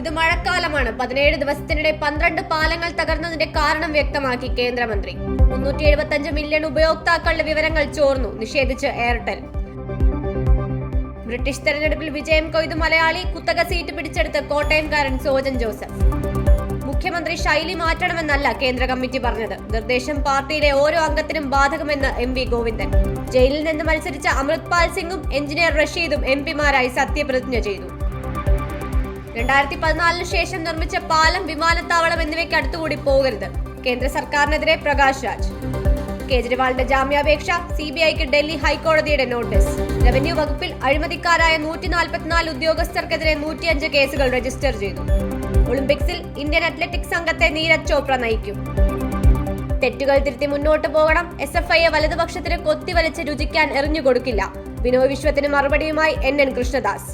ഇത് മഴക്കാലമാണ്. പതിനേഴ് ദിവസത്തിനിടെ പന്ത്രണ്ട് പാലങ്ങൾ തകർന്നതിന്റെ കാരണം വ്യക്തമാക്കി കേന്ദ്രമന്ത്രി. മുന്നൂറ്റി എഴുപത്തഞ്ച് മില്യൺ ഉപയോക്താക്കളുടെ വിവരങ്ങൾ ചോർന്നു നിഷേധിച്ച് എയർടെൽ. ബ്രിട്ടീഷ് തെരഞ്ഞെടുപ്പിൽ വിജയം കൊയ്ത് മലയാളി കുത്തക സീറ്റ് പിടിച്ചെടുത്ത് കോട്ടയംകാരൻ സോജൻ ജോസഫ്. മുഖ്യമന്ത്രി ശൈലി മാറ്റണമെന്നല്ല കേന്ദ്ര കമ്മിറ്റി പറഞ്ഞത്. നിർദ്ദേശം പാർട്ടിയിലെ ഓരോ അംഗത്തിനും ബാധകമെന്ന് എം വി ഗോവിന്ദൻ. ജയിലിൽ നിന്ന് മത്സരിച്ച അമൃത്പാൽ സിംഗും എഞ്ചിനീയർ റഷീദും എം പിമാരായി സത്യപ്രതിജ്ഞ ചെയ്തു. രണ്ടായിരത്തി പതിനാലിന് ശേഷം നിർമ്മിച്ച പാലം വിമാനത്താവളം എന്നിവയ്ക്ക് അടുത്തുകൂടി പോകരുത്. കേന്ദ്ര സർക്കാരിനെതിരെ പ്രകാശ് രാജ്. കേജ്രിവാളിന്റെ ജാമ്യാപേക്ഷ സി ബി ഐക്ക് ഡൽഹി ഹൈക്കോടതിയുടെ നോട്ടീസ്. റവന്യൂ വകുപ്പിൽ അഴിമതിക്കാരായ നൂറ്റി നാൽപ്പത്തിനാല് ഉദ്യോഗസ്ഥർക്കെതിരെ നൂറ്റിയഞ്ച് കേസുകൾ രജിസ്റ്റർ ചെയ്തു. ഒളിമ്പിക്സിൽ ഇന്ത്യൻ അത്ലറ്റിക്സ് സംഘത്തെ നീരജ് ചോപ്ര നയിക്കും. തെറ്റുകൾ തിരുത്തി മുന്നോട്ട് പോകണം. എസ് എഫ് ഐയെ വലതുപക്ഷത്തിന് കൊത്തിവലിച്ച് രുചിക്കാൻ എറിഞ്ഞുകൊടുക്കില്ല. വിനോദ വിശ്വത്തിന് മറുപടിയുമായി എൻ എൻ കൃഷ്ണദാസ്.